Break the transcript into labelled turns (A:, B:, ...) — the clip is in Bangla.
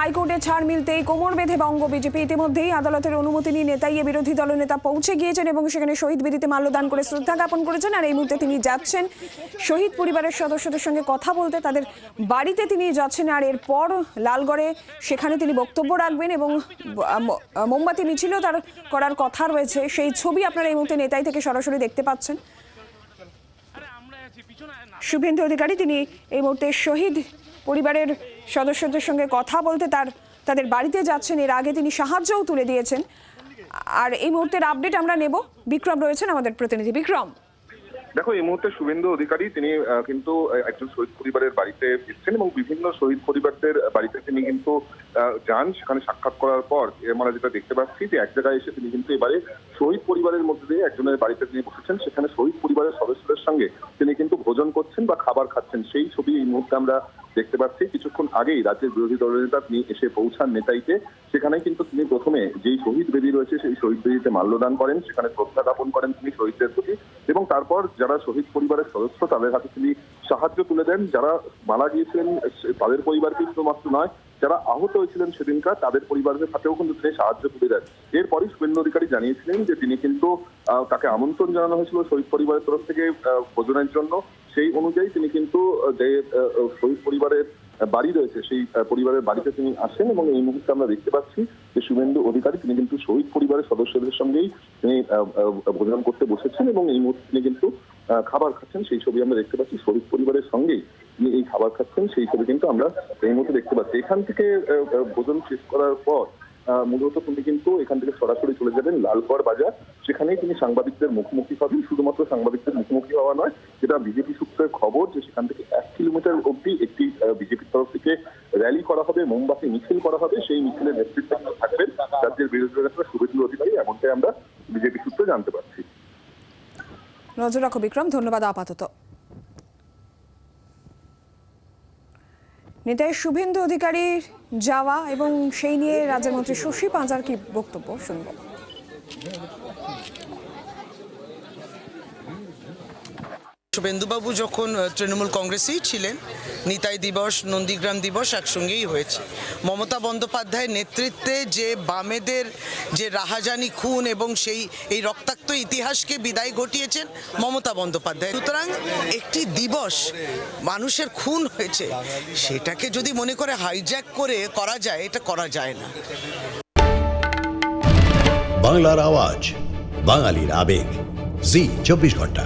A: হাইকোর্টে ছাড় মিলতেই কোমর বেঁধে বঙ্গ বিজেপি ইতিমধ্যেই আদালতের অনুমতি নিয়ে নেতাইয়ে বিরোধী দলনেতা পৌঁছে গিয়েছেন এবং সেখানে শহীদ বেদিতে মাল্যদান করে শ্রদ্ধা জ্ঞাপন করেছেন। আর এই মুহূর্তে তিনি যাচ্ছেন শহীদ পরিবারের সদস্যদের সঙ্গে কথা বলতে। তাদের বাড়িতে তিনি যাচ্ছেন আর এরপর লালগড়ে সেখানে তিনি বক্তব্য রাখবেন এবং মোমবাতি মিছিলও তার করার কথা রয়েছে। সেই ছবি আপনারা এই মুহূর্তে নেতাই থেকে সরাসরি দেখতে পাচ্ছেন। শুভেন্দু অধিকারী, তিনি এই মুহূর্তে শহীদ পরিবারের সদস্যদের সঙ্গে কথা বলতে তার, তাদের বাড়িতে যাচ্ছেন। এর আগে তিনি সাহায্যও তুলে দিয়েছেন। আর এই মুহূর্তের আপডেট আমরা নেব। বিক্রম রয়েছেন আমাদের প্রতিনিধি। বিক্রম।
B: দেখো, এই মুহূর্তে শুভেন্দু অধিকারী, তিনি কিন্তু একজন শহীদ পরিবারের বাড়িতে এসেছেন এবং বিভিন্ন শহীদ পরিবারদের বাড়িতে তিনি কিন্তু যান। সেখানে সাক্ষাৎ করার পর আমরা যেটা দেখতে পাচ্ছি যে এক জায়গায় এসে তিনি কিন্তু এবারে শহীদ পরিবারের মধ্যে দিয়ে একজনের বাড়িতে তিনি বসেছেন। সেখানে শহীদ পরিবারের সদস্যদের সঙ্গে তিনি কিন্তু ভোজন করছেন বা খাবার খাচ্ছেন। সেই ছবি এই মুহূর্তে আমরা দেখতে পাচ্ছি, কিছুক্ষণ আগেই রাজ্যের বিরোধী দলের নেতা তিনি এসে পৌঁছান নেতাইতে। সেখানে কিন্তু তিনি প্রথমে যেই শহীদ বেদি রয়েছে, সেই শহীদ বেদিতে মাল্যদান করেন, সেখানে শ্রদ্ধা জ্ঞাপন করেন তিনি শহীদদের প্রতি এবং তারপর যারা শহীদ পরিবারের সদস্য, তাদের হাতে তিনি সাহায্য তুলে দেন। যারা মারা গিয়েছিলেন তাদের পরিবারকে শুধুমাত্র নয়, যারা আহত হয়েছিলেন সেদিনকার, তাদের পরিবারের সাথেও কিন্তু তিনি সাহায্য তুলে দেন। এরপরই শুভেন্দু অধিকারী জানিয়েছিলেন যে তিনি কিন্তু তাকে আমন্ত্রণ জানানো হয়েছিল শহীদ পরিবারের তরফ থেকে ভোজনের জন্য। সেই অনুযায়ী তিনি কিন্তু যে শহীদ পরিবারের বাড়ি রয়েছে, সেই পরিবারের বাড়িতে তিনি আসেন এবং এই মুহূর্তে আমরা দেখতে পাচ্ছি যে শুভেন্দু অধিকারী তিনি কিন্তু শহীদ পরিবারের সদস্যদের সঙ্গেই তিনি ভোজন করতে বসেছেন এবং এই মুহূর্তে তিনি কিন্তু খাবার খাচ্ছেন। সেই ছবি আমরা দেখতে পাচ্ছি। শহীদ পরিবারের সঙ্গেই তিনি এই খাবার খাচ্ছেন। সেই ছবি কিন্তু আমরা এই মুহূর্তে দেখতে পাচ্ছি। এখান থেকে ভোজন শেষ করার পর মূলত তিনি কিন্তু এখান থেকে সরাসরি চলে যাবেন লালগড় বাজার। সেখানেই তিনি সাংবাদিকদের মুখোমুখি হবেন। শুধুমাত্র সাংবাদিকদের মুখোমুখি হওয়া নয়, যেটা বিজেপি সূত্রের খবর যে সেখান থেকে এক কিলোমিটার অবধি একটি বিজেপির তরফ থেকে র্যালি করা হবে, মোমবাতি মিছিল করা হবে। সেই মিছিলের নেতৃত্বে থাকবেন রাজ্যের বিরোধী নেতা শুভেন্দু অধিকারী। এমনটাই আমরা বিজেপি সূত্রে জানতে পারছি।
A: নজর রাখো বিক্রম, ধন্যবাদ আপাতত। নেতায় শুভেন্দু অধিকারীর যাওয়া এবং সেই নিয়ে রাজ্যের মন্ত্রী শশী পাঁজার কি বক্তব্য শুনব?
C: শুভেন্দুবাবু যখন তৃণমূল কংগ্রেসেই ছিলেন, নিতাই দিবস, নন্দীগ্রাম দিবস একসঙ্গেই হয়েছে। মমতা বন্দ্যোপাধ্যায়ের নেতৃত্বে যে বামেদের যে রাহাজানি খুন এবং সেই, এই রক্তাক্ত ইতিহাসকে বিদায় ঘটিয়েছেন মমতা বন্দ্যোপাধ্যায়। সুতরাং একটি দিবস মানুষের খুন হয়েছে, সেটাকে যদি মনে করে হাইজ্যাক করে করা যায়, এটা করা যায় না।
D: বাংলার আওয়াজ, বাঙালির আবেগ। জি, চব্বিশ ঘণ্টা।